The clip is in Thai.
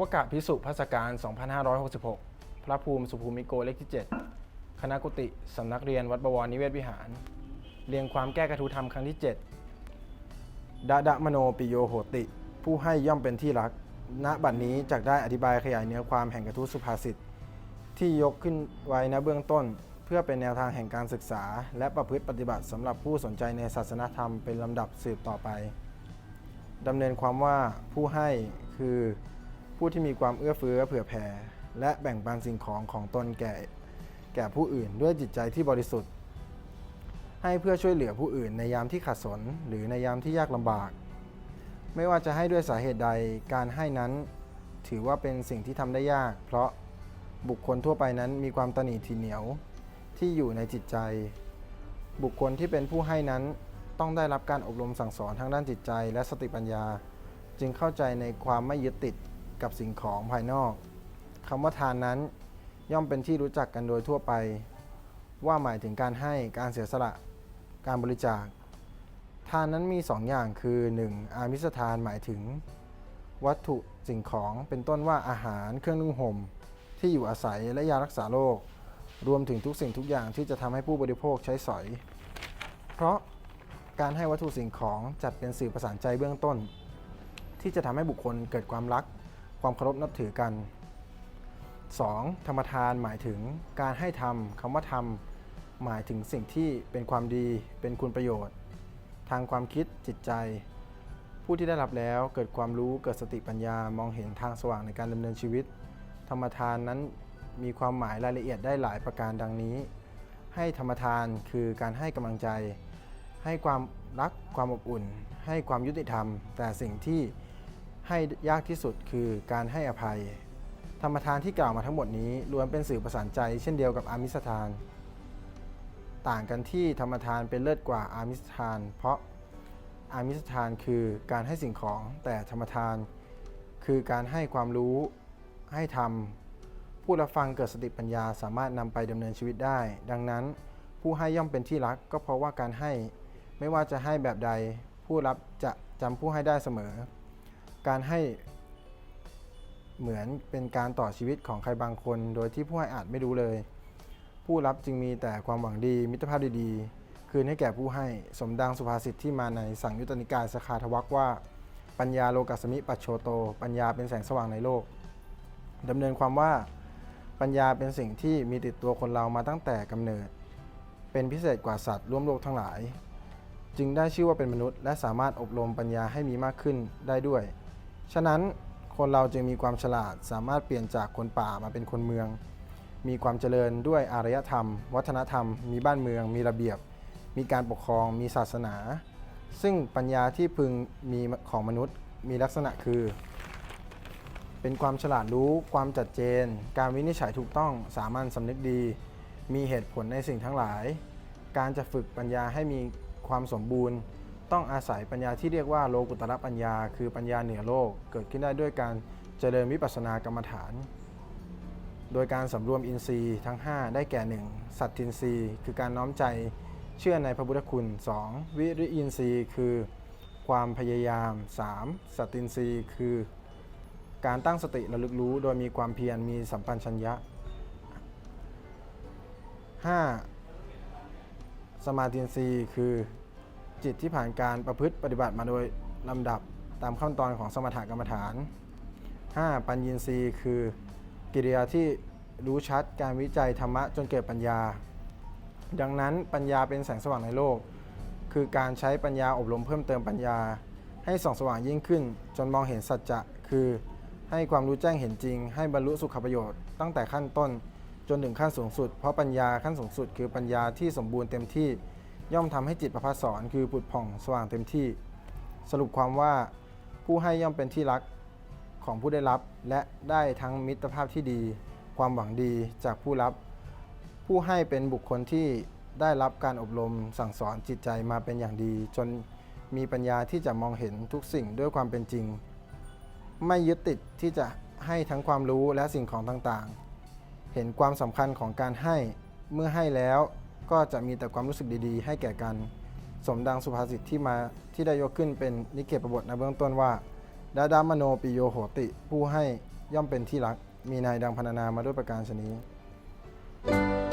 วกะพิสุพัสการ 2566 พระภูมิสุภูมิโกเลขที่ 7 คณะกุฏิสำนักเรียนวัดบวรนิเวศวิหาร เรียงความแก้กระทูธรรมครั้งที่ 7 ดะดะมโนปิโยโหติ ผู้ให้ย่อมเป็นที่รัก ณ บัดนี้จักได้อธิบายขยายเนื้อความแห่งกระทูสุภาษิต ที่ยกขึ้นไว้ณเบื้องต้น เพื่อเป็นแนวทางแห่งการศึกษา และประพฤติปฏิบัติสำหรับผู้สนใจในศาสนธรรมเป็นลำดับสืบต่อไปดำเนินความว่าผู้ให้คือ ผู้ที่มีความเอื้อเฟื้อเผื่อแผ่ และแบ่งปันสิ่งของของตนแก่แก่ผู้อื่นด้วยจิตใจที่บริสุทธิ์ ให้เพื่อช่วยเหลือผู้อื่นในยามที่ขัดสน หรือในยามที่ยากลำบาก ไม่ว่าจะให้ด้วยสาเหตุใดการให้นั้น ถือว่าเป็นสิ่งที่ทำได้ยาก เพราะบุคคลทั่วไปนั้นมีความตนีทีเหนียวที่อยู่ในจิตใจ บุคคลที่เป็นผู้ให้นั้นต้องได้รับการอบรมสั่งสอนทางด้านจิตใจและสติปัญญา จึงเข้าใจในความไม่ยึดติด กับสิ่งของภายนอกคำว่าทานนั้น ย่อมเป็นที่รู้จักกันโดยทั่วไป ว่าหมายถึงการให้การเสียสละ การบริจาค ทานนั้นมีสองอย่างคือ 1. อามิสทานหมายถึง วัตถุสิ่งของเป็นต้นว่าอาหารเครื่องนุ่งห่ม ที่อยู่อาศัยและยารักษาโรครวมถึงทุกสิ่งทุกอย่างที่จะทำให้ผู้บริโภคใช้สอย เพราะการให้วัตถุสิ่งของจัดเป็นสื่อประสานใจเบื้องต้น ที่จะทำให้บุคคลเกิดความรัก ความเคารพนับถือกัน 2. ธรรมทานหมายถึงการให้ทำคำว่าทำหมายถึงสิ่งที่เป็นความดีเป็นคุณประโยชน์ ทางความคิดจิตใจ ผู้ที่ได้รับแล้วเกิดความรู้เกิดสติปัญญามองเห็นทางสว่างในการดำเนินชีวิต ธรรมทานนั้นมีความหมายรายละเอียดได้หลายประการดังนี้ ให้ธรรมทานคือการให้กำลังใจ ให้ความรักความอบอุ่น ให้ความยุติธรรม แต่สิ่งที่ ให้ยากที่สุดคือการให้อภัย ธรรมทานที่กล่าวมาทั้งหมดนี้ล้วนเป็นสื่อประสานใจ เช่นเดียวกับอามิสทาน ต่างกันที่ธรรมทานเป็นเลิศกว่าอามิสทาน เพราะอามิสทานคือการให้สิ่งของแต่ธรรมทาน คือการให้ความรู้ให้ทำผู้รับฟังเกิดสติปัญญาสามารถนำไปดำเนินชีวิตได้ ดังนั้นผู้ให้ย่อมเป็นที่รัก ก็เพราะว่าการให้ไม่ว่าจะให้แบบใด ผู้รับจะจำผู้ให้ได้เสมอ การให้เหมือนเป็นการต่อชีวิตของใครบางคน โดยที่ผู้ให้อาจไม่รู้เลย ผู้รับจึงมีแต่ความหวังดี มิตรภาพดีๆ คืนให้แก่ผู้ให้สมดังสุภาษิตที่มาในสังยุตติกายสคาทวักว่า ปัญญาโลกัสมิปัจโชโต ปัญญาเป็นแสงสว่างในโลกดำเนินความว่าปัญญาเป็นสิ่งที่มีติดตัวคนเรามาตั้งแต่กำเนิด เป็นพิเศษกว่าสัตว์ร่วมโลกทั้งหลาย จึงได้ชื่อว่าเป็นมนุษย์ และสามารถอบรมปัญญาให้มีมากขึ้นได้ด้วย ฉะนั้นคนเราจึงมีความฉลาดสามารถเปลี่ยนจากคนป่ามาเป็นคนเมือง มีความเจริญด้วยอารยธรรม วัฒนธรรม มีบ้านเมือง มีระเบียบ มีการปกครอง มีศาสนา ซึ่งปัญญาที่พึงมีของมนุษย์มีลักษณะคือ เป็นความฉลาดรู้ ความจัดเจน การวินิจฉัยถูกต้อง สามัญสำนึกดี มีเหตุผลในสิ่งทั้งหลาย การจะฝึกปัญญาให้มีความสมบูรณ์ ต้องอาศัยปัญญาที่เรียกว่าโลกุตระปัญญา คือปัญญาเหนือโลก เกิดขึ้นได้ด้วยการเจริญวิปัสสนากรรมฐาน โดยการสำรวมอินทรีย์ทั้ง 5 ได้แก่ 1. สัตทินทรีย์คือการน้อมใจเชื่อในพระพุทธคุณ 2. วิริยินทรีย์คือความพยายาม 3. สัตตินทรีย์คือ การตั้งสติระลึกรู้ โดยมีความเพียรมีสัมปันชัญญะ 5. สมาธินทรีย์คือ จิตที่ผ่านการประพฤติปฏิบัติมาโดยลำดับตามขั้นตอนของสมถกรรมฐาน 5. ปัญญีนีคือ กิริยาที่รู้ชัดการวิจัยธรรมะจนเกิดปัญญา ดังนั้นปัญญาเป็นแสงสว่างในโลก คือการใช้ปัญญาอบรมเพิ่มเติมปัญญา ให้ส่องสว่างยิ่งขึ้น จนมองเห็นสัจจะคือ ให้ความรู้แจ้งเห็นจริง ให้บรรลุสุขประโยชน์ตั้งแต่ขั้นต้นจนถึงขั้นสูงสุด เพราะปัญญาขั้นสูงสุด คือปัญญาที่สมบูรณ์เต็มที่ ย่อมทำให้จิตประภัสสอนคือผุดผ่องสว่างเต็มที่ สรุปความว่าผู้ให้ย่อมเป็นที่รักของผู้ได้รับ และได้ทั้งมิตรภาพที่ดี ความหวังดีจากผู้รับ ผู้ให้เป็นบุคคลที่ได้รับการอบรมสั่งสอนจิตใจมาเป็นอย่างดี จนมีปัญญาที่จะมองเห็นทุกสิ่งด้วยความเป็นจริง ไม่ยึดติดที่จะให้ทั้งความรู้และสิ่งของต่างๆ เห็นความสำคัญของการให้เมื่อให้แล้ว ก็จะมีแต่ความรู้สึกดีๆ ให้แก่กัน สมดังสุภาษิตที่มาที่ได้ยกขึ้นเป็นนิเกตประบทในเบื้องต้นว่า ดาดามโนปิโยโหติ ผู้ให้ย่อมเป็นที่รัก มีนายดังพรรณนามาด้วยประการชนี้